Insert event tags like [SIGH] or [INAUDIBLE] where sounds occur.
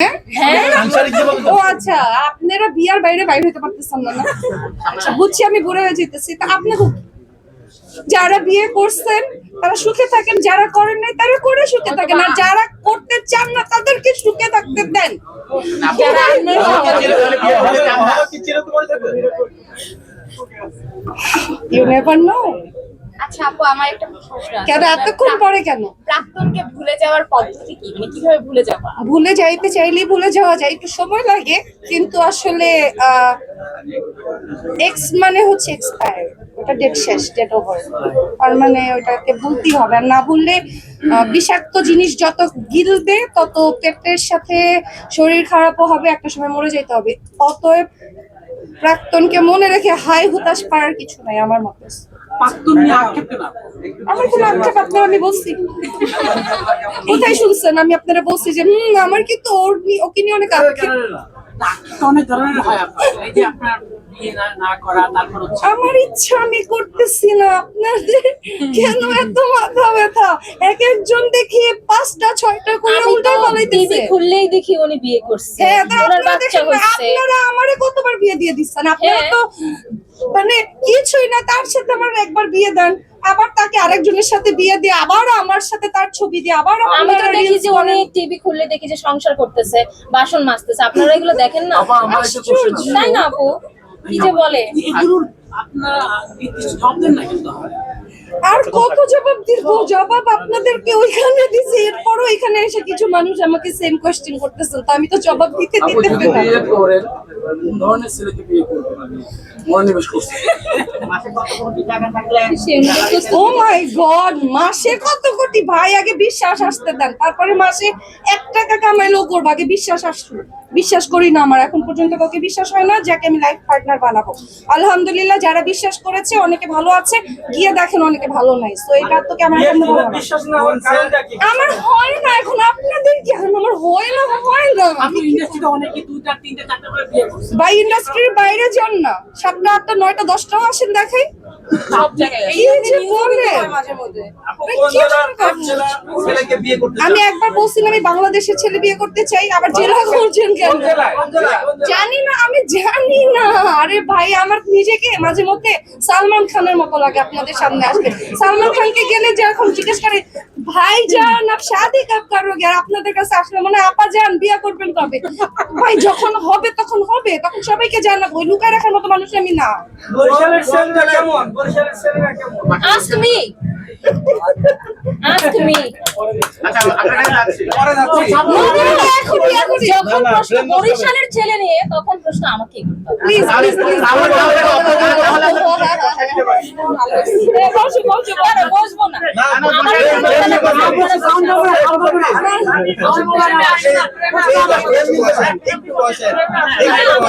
হ্যাঁ? সাংসারিক জীবনে ও আচ্ছা আপনারা বিয়ার বাইরে বাইরে হতে পারতেছেন না না? আচ্ছা বুঝছি আমি বুড়ো হয়ে যেতেছি তা আপনি যারা বিয়ে করছেন তারা সুখে থাকেন যারা করেন নাই তারা করে সুখে থাকেন। আর যারা করতে চান না তাদেরকে সুখে থাকতে দেন। ইউ নেভার নো আচ্ছা আপু আমার একটা প্রশ্ন আছে। কেন? এতক্ষণ পরে কেন? প্রাক্তনকে ভুলে যাওয়ার পদ্ধতি কি? মানে কীভাবে ভুলে যাবা ভুলে যাইতে চাইলেই ভুলে যাওয়া যায়। একটু সময় লাগে কিন্তু আসলে এক্স মানে হচ্ছে এক্সপায়ার ওটা ডেট শেষ ডেট ওভার আর মানে ওটাকে ভুলতেই হবে। আর না ভুললে বিষাক্ত জিনিস যত গিলবে তত পেটের সাথে শরীর খারাপও হবে একটা সময় মরে যেতে হবে। অতএব প্রাক্তনকে মনে রেখে হাই হুতাশ পারার কিছু নাই আমার মতে। প্রাক্তন নিয়ে আক্ষেপ কেন আমার কোনো আক্ষেপ আপনার আমি বলছি। কোথায় শুনছেন? আমি আপনারা বলছি যে হুম আমার কিন্তু ওর ওকে নিয়ে অনেক আক্ষেপ। অনেক ধরনের হয় আপনার। এই যে আপনার বিয়ে না না করা তারপর হচ্ছে আমার ইচ্ছা আমি করতেছি না। আপনাদের কেন এত মাথা ব্যথা? এক একজন দেখি পাঁচটা ছয়টা করে উল্টে খুললেই দেখি উনি বিয়ে করছে। হ্যাঁ আপনারা আমারে কতবার বিয়ে দিয়ে দিচ্ছেন? আপনারা হ্যাঁ। তো মানে না তার সাথে আমার একবার বিয়ে দেন। আবার তাকে আরেকজনের সাথে বিয়ে দিয়ে আবার আমার সাথে তার ছবি দিয়ে আবার আমি তো দেখি যে উনি টিভি খুললে দেখি যে সংসার করতেছে বাসন মাজতেছে। আপনারা এগুলো দেখেন না? তাই না আপু? কি যে বলে? না আর কত জবাব দিব? জবাব আপনাদেরকে ওইখানে দিছি। এরপরও এখানে এসে কিছু মানুষ আমাকে সেম কোশ্চেন করতেছেন তো আমি তো জবাব দিতে দিতে করেন কোন ধরনের ছেলেকে বিয়ে করবেন? আমি মনোনিবেশ করছি। [LAUGHS] ও মাই গড মাসে কত কোটি? ভাই আগে বিশ্বাস আসতে দেন তারপরে মাসে এক টাকা কামাইলেও করব আগে বিশ্বাস আসলো। বিশ্বাস করি না আমার এখন পর্যন্ত কাউকে বিশ্বাস হয় না যাকে আমি লাইফ পার্টনার বানাবো। আলহামদুলিল্লাহ যারা বিশ্বাস করেছে অনেকে ভালো আছে গিয়ে দেখেন অনেকে ভালো নাই। তো এটা তো কি আমার আমার হয় না এখন আপনাদের কি আমার হয় না হয় না। বাই ইন্ডাস্ট্রির বাইরে যান না। সাতটা আটটা নয়টা দশটাও আসেন দেখাই। আমি একবার বলছিলাম আমি বাংলাদেশের ছেলে বিয়ে করতে চাই আবার জেলা করছেন কেন? জানি না আমি জানি না। আরে ভাই আমার নিজেকে মাঝে মধ্যে সালমান খানের মতো লাগে আপনাদের সামনে আসবে সালমান খানকে গেলে যে এখন জিজ্ঞেস করে ভাই যান আপ শাদি কব করোগে? আর আপনাদের কাছে আসলে মনে হয়, আপা যান বিয়ে করবেন কবে? ভাই যখন হবে তখন হবে তখন সবাইকে জানাব। লুকায় রাখার মতো মানুষ আমি না। কেমন? বরিশালের ছেলেরা কেমন? আস্ক মি আস্ক মি আপনারা যাচ্ছি। পরে যাচ্ছি। এখন বিয়ে করি যখন প্রশ্ন। বরিশালের ছেলে নিয়ে তখন প্রশ্ন আমাকে প্লিজ প্লিজ বসবো না, আমার